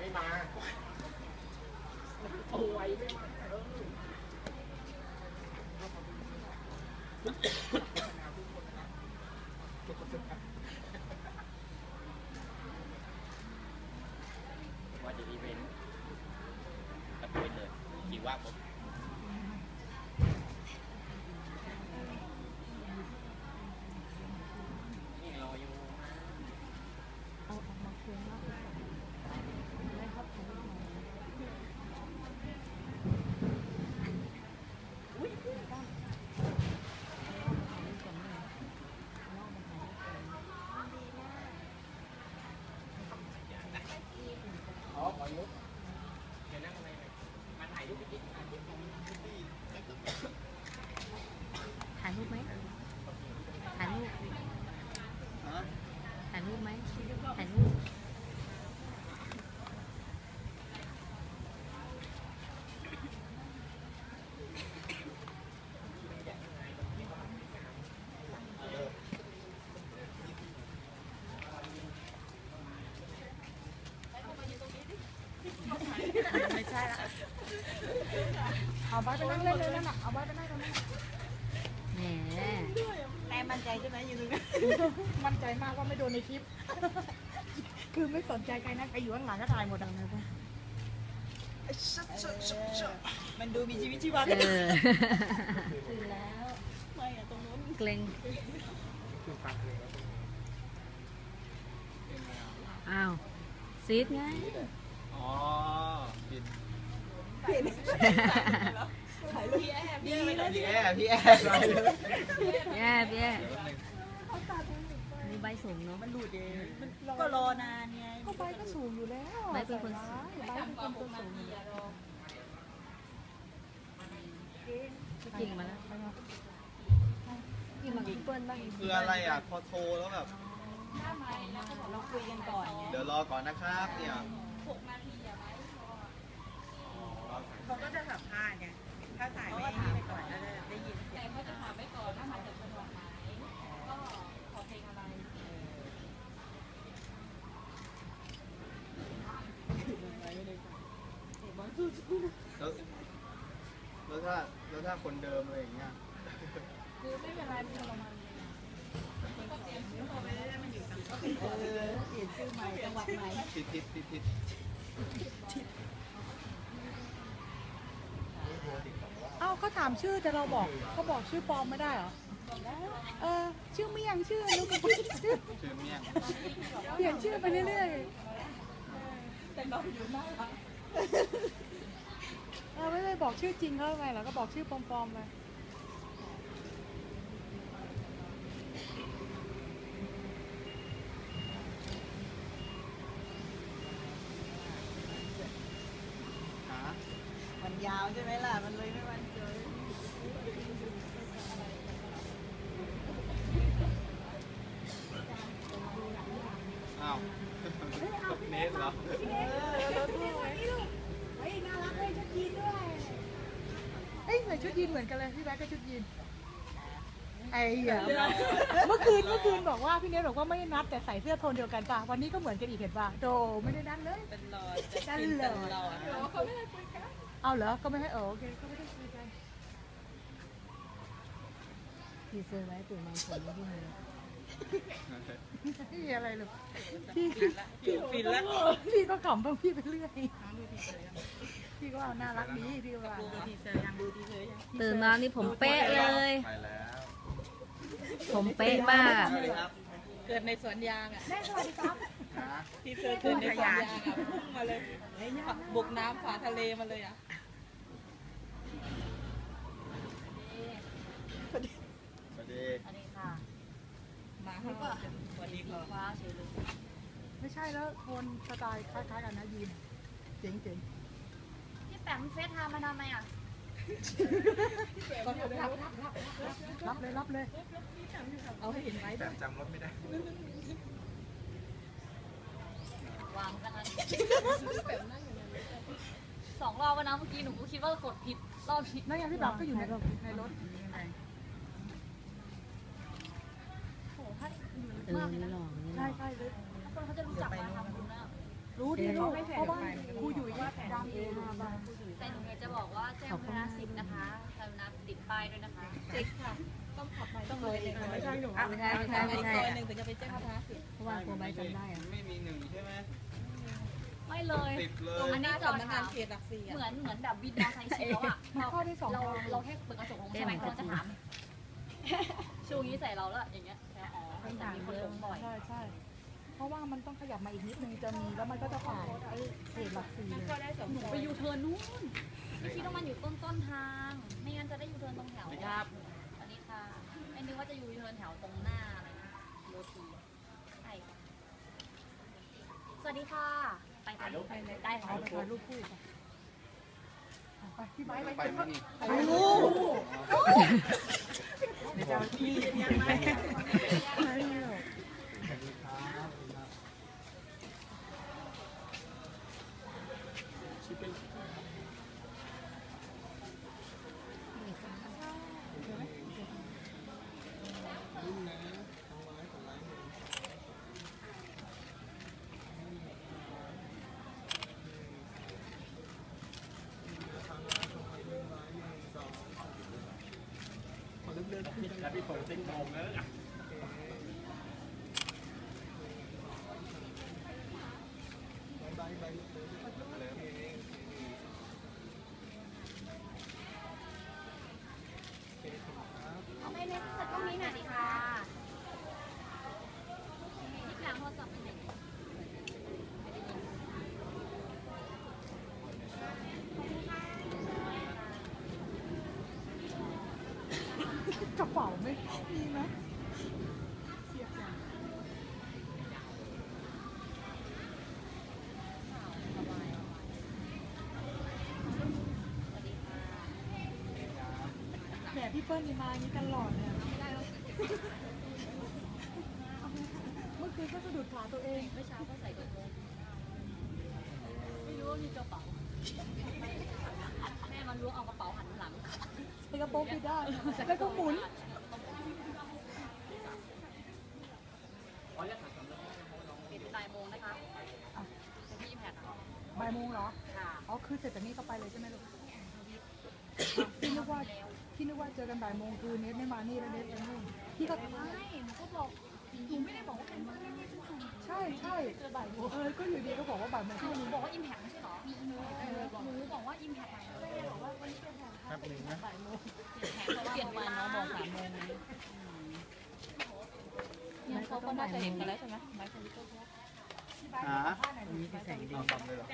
ไม่มาเอไว้ไม่มาจะอีเวนต์ตะโกนเลยกี่ว่าผมนี่รออยู่ เอาออกมาคืนรอบที่สองได้ครอบครัวหน่อยอุ้ยตั้มเอาออกมาถ่ายรูปก่อนหน่อยเอาออกมาถ่ายรูปก่อน อ๋อขอยุบ เดี๋ยวนั่งทำไมมาถ่ายรูปพี่ ถ่ายรูปไหมถ่ายรูปถ่ายรูปไหมถ่ายรูป ไม่ใช่ละเอาไปไปนั่งเล่นเลยนั่นน่ะเอาไปไปนั่งตรงนั้นน่ะแหมแม่มั่นใจใช่ไหมอยู่ตรงนั้นมั่นใจมากว่าไม่โดนในคลิป คือไม่สนใจใครนะใครอยู่ข้างหลังก็ถ่ายหมดอะมันดูมีชีวิตชีวาเออตื่นแล้วไม่อะตรงนู้นเกรงอ้าวซีดไง อ๋อปิดถ่ายรูป พี่แอบดีนะพี่แอร์พี่แอร์แย่แย่นี่ใบสูงเนาะมันหลุดเองก็รอนานไงก็ใบก็สูงอยู่แล้วใบเป็นคนสูงใบเป็นคนตัวสูงจริงมาแล้วคืออะไรอะพอโทรแล้วแบบเราคุยกันก่อนไงเดี๋ยวรอก่อนนะครับเนี่ย เขาก็จะสัมภาษณ์ไงถ้าสายไม่ไปก่อนแล้วจะได้ยินเสียงเขาจะถามไปก่อนถ้ามาจากจังหวัดไหนก็ขอเพลงอะไรแล้วแล้วถ้าแล้วถ้าคนเดิมอะไรอย่างเงี้ยคือไม่เป็นไรมันประมาณนี้ก็เปลี่ยนชื่อไปเรื่อยๆมันอยู่ต่างจังหวัดเออเปลี่ยนชื่อใหม่จังหวัดใหม่ทิศทิศทิศทิศ เอ้าเขาถามชื่อแต่เราบอกเขาบอกชื่อปลอมไม่ได้เหรอเออชื่อเมี่ยงชื่อนุกกระชื่อชื่อเมี่ยงเปลี่ยนชื่อไปเรื่อยๆแต่เราอยู่หน้าเราไม่ได้บอกชื่อจริงเขาไปเราก็บอกชื่อปลอมๆไป มันยาวใช่ไหมล่ะ มันเลยไม่วันเจออ้าวเนสเหรอเฮ้ยน่ารักเลยชุดยีนด้วย เอ้ยใส่ชุดยีนเหมือนกันเลยพี่แบ๊กก็ชุดยีนไอ้เหี้ยเมื่อคืนเมื่อคืนบอกว่าพี่เนทบอกว่าไม่ได้นัดแต่ใส่เสื้อโทนเดียวกันป่ะวันนี้ก็เหมือนกันอีกเห็นป่ะโดไม่ได้นัดเลยเป็นรอยนั่นเลย เอาเหรอ ก็ไม่ให้เออโอเคก็ไม่ได้คุยกันทีเซอร์ไว้ตื่นมาผลที่มือไม่มีอะไรหรอกพี่ฟินแล้วพี่ก็ขำบ้างพี่ไปเรื่อยพี่ก็ว่าน่ารักดีพี่ก็ว่าทีเซอยังดูทีเซอร์ยังตื่นมานี่ผมเป๊ะเลย ผมเป๊ะมาก เกิดในสวนยางอะแม่สวัสดีครับ ทีเซอร์เกิดในสวนยางอะพุ่งมาเลยบุกน้ำฝาทะเลมาเลยอะสวัสดีอันนี้ค่ะมาห้าสวัสดีค่ะฟ้าเฉยเลยไม่ใช่แล้วโทนสไตล์คล้ายๆกันนะยีนเจ๋งเจ๋งพี่แปมเฟซไทม์มาทำไมอะรับเลยรับเลยเอาให้เห็นไหมแต่จำรถไม่ได้ วางซะงั้นสองรอบแล้วนะเมื่อกี้หนูก็คิดว่ากดผิดรอบผิดนั่นไงพี่บับก็อยู่ในในรถโอ้โหถ้าเหมือนมากเลยนะใช่ใช่เลยคนเขาจะรู้จักมาทำบุญนะรู้ดีลูกเพราะว่าครูอยู่ว่าดังเองแต่หนูอยากจะบอกว่าแจ้งพนักสิบนะคะกรุณาติดป้ายด้วยนะคะติดค่ะต้องขับไปต้องเลยหนึ่งไม่ใช่หนูไม่ใช่ไม่ใช่ไม่ใช่ซอยหนึ่งถึงจะไปแจ้งพนักสิเพราะว่ากลัวใบจำได้อะไม่มีหนึ่งใช่ไหม ไม่เลยสิบเลตรงย หน้าสำนักงานเขตหลักสี่เหมือนเหมือนแบบวินมอไซค์ชิลแล้วอะเราเราเราแค่เปิดกระจกลงใช่ไหมเขาจะถามชูนี้ใส่เราแล้วอย่างเงี้ยอ๋อแต่มีคนลงบ่อย ใช่ใช่เพราะว่ามันต้องขยับมาอีกนิดนึงจะมีแล้วมันก็จะผ่านไอ้เขตหลักสี่เลย ก็ได้สองหนูไปยูเทิร์นนู้นไม่คิดว่ามันอยู่ต้นต้นทาง ไม่งั้นจะได้ยูเทิร์นตรงแถวครับ สวัสดีค่ะ ไม่นึกว่าจะยูเทิร์นแถวตรงหน้าอะไรนะโรตีใช่สวัสดีค่ะ ไปไปได้เอาไปถ่ายรูปคู่กันไปพี่ไม้ไปไปไหมนี่ถ่ายรูปเจะเอาที่ยังไง แล้วพี่ฝนติ๊งโมงแล้ว เอาไม่เล่นแต่ก็มีหน่อยดิค่ะที่กลางโทรศัพท์เป็นไหน กระเป๋าไหมมีไหมเสียบอย่างแหมพี่เปิ้ลนี่มาอย่างนี้ตลอดเนี่ยเมื่อคืนก็สะดุดขาตัวเอง เมื่อเช้าก็ใส่กระโปรงไม่รู้ว่ามีกระเป๋า แม่มันรู้เอากระเป๋าหันหลัง ใส่กระโปรงปิดได้ แล้วก็หมุนปิดบ่ายโมงนะคะเป็นที่แพทย์บ่ายโมงเหรอ ค่ะอ๋อ คือเสร็จจากนี้ก็ไปเลยใช่ไหมลูกพี่นึกว่าพี่นึกว่าเจอกันบ่ายโมงคือเน็ตไม่มานี่แล้วเน็ตไปนู่นพี่ก็ไม่หนูก็บอกหนูไม่ได้บอกว่าเป็นเพื่อนไม่ทุกคนใช่ใช่บ่ายโมงเออก็อยู่ดีก็บอกว่าบ่ายโมงที่หวันนูนี้บอกว่าอิมแพคไม่ใช่เหรอหนูหนูบอกว่าอิมแพคไม่ได้บอกว่าวันนี้เป็นแพคแป๊บหนึ่งนะเปลี่ยนมื่อานน้องบอกสามโมงนะเนี่ยเขาก็น่าจะเห็นกันแล้วใช่ไหมไม้คอมพิวเตออ่ามีแะส่ดีเอากลัเลยเหรอ